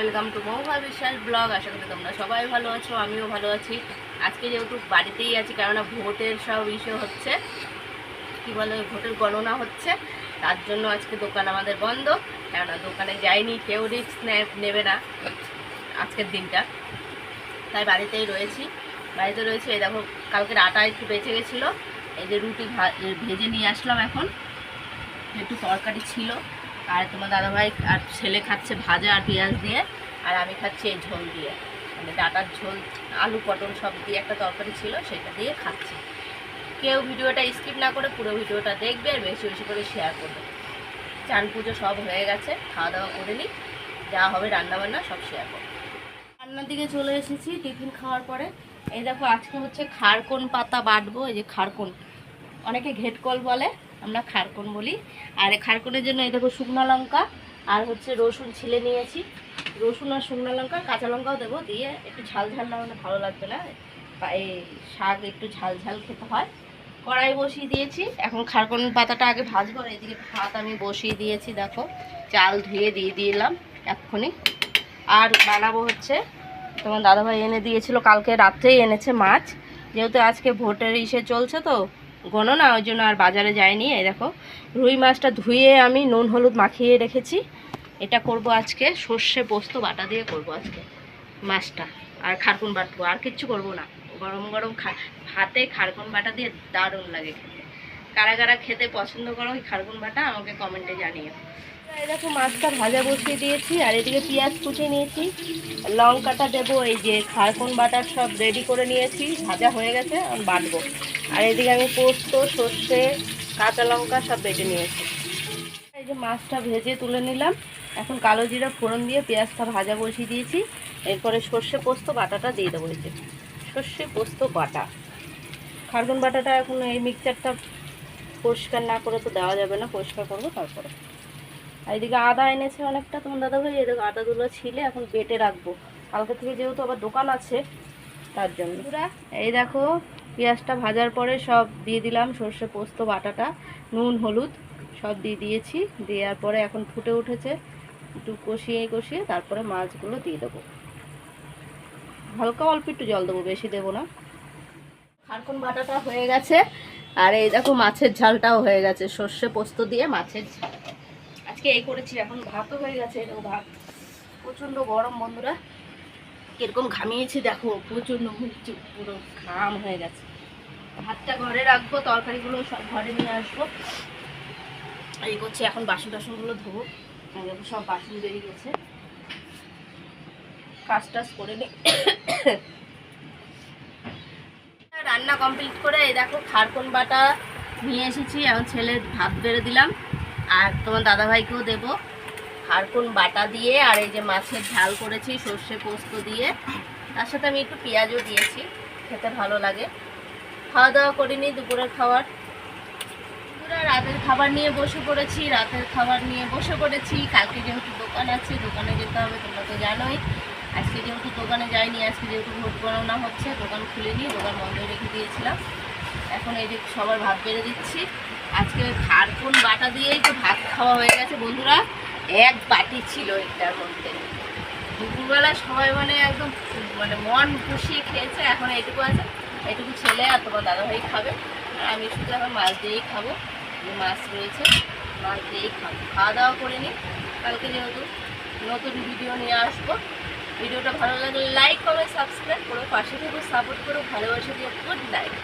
Welcome to মৌভা বিশ্বাস blog, আশা করি তোমরা সবাই ভালো আছো, আমিও ভালো আছি। আজকে যেহেতু বাড়িতেই আছি, কেননা ভোটের সব ইস্যু হচ্ছে, কী বলে, ভোটের গণনা হচ্ছে, তার জন্য আজকে দোকান আমাদের বন্ধ, কেননা দোকানে যায়নি কেউ রিস্ক নেবে না আজকের দিনটা। তাই বাড়িতেই রয়েছি, বাড়িতে রয়েছে, এই দেখো, কালকের আটা একটু বেঁচে গেছিল, এই যে রুটি ভেজে নিয়ে আসলাম এখন, একটু তরকারি ছিল আর তোমার দাদাভাই আর ছেলে খাচ্ছে ভাজা আর পেঁয়াজ দিয়ে, আর আমি খাচ্ছি এই ঝোল দিয়ে। মানে ডাটার ঝোল, আলু, পটল সব দিয়ে একটা তরকারি ছিল, সেটা দিয়ে খাচ্ছি। কেউ ভিডিওটা স্কিপ না করে পুরো ভিডিওটা দেখবে আর বেশি বেশি করে শেয়ার করবে। চান পুজো সব হয়ে গেছে, খাওয়া দাওয়া করে নিই, যা হবে রান্নাবান্না সব শেয়ার করব। রান্নার দিকে চলে এসেছি টিফিন খাওয়ার পরে। এই দেখো, আজকে হচ্ছে খারকোন পাতা বাটবো, এই যে খারকোন। অনেকে ঘেটকল বলে আমরা খারকন বলি। আর খারকনের জন্য এই দেখো শুকনো লঙ্কা আর হচ্ছে রসুন ছিলে নিয়েছি। রসুন আর শুকনো লঙ্কা কাঁচা লঙ্কাও দেবো, দিয়ে একটু ঝাল ঝাল না হলে ভালো লাগবে না। এই শাক একটু ঝাল ঝাল খেতে হয়। কড়াই বসিয়ে দিয়েছি। এখন খারকন পাতাটা আগে ভাজবো এদিকে ভাত আমি বসিয়ে দিয়েছি, দেখো। চাল ধুয়ে দিয়ে দিলাম এক্ষুনি। আর বানাবো হচ্ছে, তোমার দাদাভাই এনে দিয়েছিল, কালকে রাত্রেই এনেছে মাছ। যেহেতু আজকে ভোটের ইসে চলছে তো গণনা ওই জন্য আর বাজারে যায়নি এই দেখো, রুই মাছটা ধুয়ে আমি নুন, হলুদ মাখিয়ে রেখেছি। এটা করব আজকে, সর্ষে পোস্ত বাটা দিয়ে করব আজকে মাছটা। আর খারকুন বাটবো, আর কিচ্ছু করব না। গরম গরম ভাতে খারকুন বাটা দিয়ে দারুণ লাগে কারা কারা খেতে পছন্দ করো ওই খারগুন বাটা আমাকে কমেন্টে জানিও। দেখো, মাছটা ভাজা বসিয়ে দিয়েছি, আর এদিকে পেঁয়াজ কুচে নিয়েছি। লঙ্কাটা দেবো, এই যে খারকুন বাটার সব রেডি করে নিয়েছি, ভাজা হয়ে গেছে, আমি বাটবো। আর এদিকে আমি পোস্ত, সর্ষে, কাঁচা লঙ্কা সব বেটে নিয়েছি। এই যে মাছটা ভেজে তুলে নিলাম, এখন কালো জিরা ফোড়ন দিয়ে পেঁয়াজটা ভাজা বসিয়ে দিয়েছি। এরপরে সর্ষে পোস্ত বাটাটা দিয়ে দেবো, এই যে সর্ষে পোস্ত বাটা। খারকুন বাটাটা এখন এই মিক্সচারটা পরিষ্কার না করে তো দেওয়া যাবে না পরিষ্কার করব তারপরে। আর এদিকে আদা এনেছে অনেকটা তোমার দাদা ভাই এদিকে আদাগুলো ছিলে এখন বেটে রাখব। কালকে থেকে যেহেতু আবার দোকান আছে তার জন্য। এই দেখো পেঁয়াজটা ভাজার পরে সব দিয়ে দিলাম সর্ষে পোস্ত বাটাটা নুন হলুদ সব দিয়ে দিয়েছি। দেওয়ার পরে এখন ফুটে উঠেছে একটু কষিয়ে কষিয়ে তারপরে মাছগুলো দিয়ে দেবো। হালকা অল্প একটু জল দেবো বেশি দেবো না। খারকুন বাটাটা হয়ে গেছে আর এই দেখো মাছের ঝালটাও হয়ে গেছে, সর্ষে পোস্ত দিয়ে মাছের ঝাল। আজকে এই করেছি, এখন ভাতও হয়ে গেছে, এরকম ভাত। প্রচণ্ড গরম বন্ধুরা, কীরকম ঘামিয়েছি দেখো, প্রচণ্ড মুখ পুরো ঘাম হয়ে গেছে। ভাতটা ঘরে রাখব, তরকারিগুলো সব ঘরে নিয়ে আসব। এই করছি, এখন বাসন টাসনগুলো ধোবো। দেখো, সব বাসন বেরিয়ে গেছে। কাজ টাজ করে নিই রান্না কমপ্লিট করে এই দেখো খারকন বাটা নিয়ে এসেছি। এখন ছেলে ভাত বেড়ে দিলাম। আর তোমার দাদাভাইকেও দেবো। খারকুন বাটা দিয়ে আর এই যে মাছের ঝাল করেছি, সর্ষে পোস্ত দিয়ে। তার সাথে আমি একটু পেঁয়াজও দিয়েছি। খেতে ভালো লাগে। খাওয়া দাওয়া করিনি দুপুরের খাবার। রাতের খাবার নিয়ে বসে পড়েছি, রাতের খাবার নিয়ে বসে পড়েছি। কালকে যেহেতু দোকান আছে, দোকানে যেতে হবে, তোমরা তো জানোই। আজকে যেহেতু দোকানে যাইনি, আজকে যেহেতু ভোট গণনা হচ্ছে, দোকান খুলিনি, দোকান বন্ধ রেখে দিয়েছিলাম। এখন এই যে সবার ভাত বেড়ে দিচ্ছি। আজকে খারকুন বাটা দিয়েই তো ভাত খাওয়া হয়ে গেছে, বন্ধুরা। এক বাটি ছিল এটার মধ্যে। দুপুরবেলা সবাই মানে একদম মানে মন খুশিয়ে খেয়েছে, এখন এইটুকু আছে। এইটুকু ছেলে আর তোমার দাদাভাই খাবে। আর আমি শুধু এখন মাছ দিয়েই খাব। মাছ রয়েছে, মাছ দিয়েই খাব। খাওয়া দাওয়া করে নিই। কালকে যেহেতু নতুন ভিডিও নিয়ে আসব। ভিডিওটা ভালো লাগলে লাইক করো সাবস্ক্রাইব করো পাশে থেকে সাপোর্ট করো ভালোবাসা দিয়ে গুড নাইট।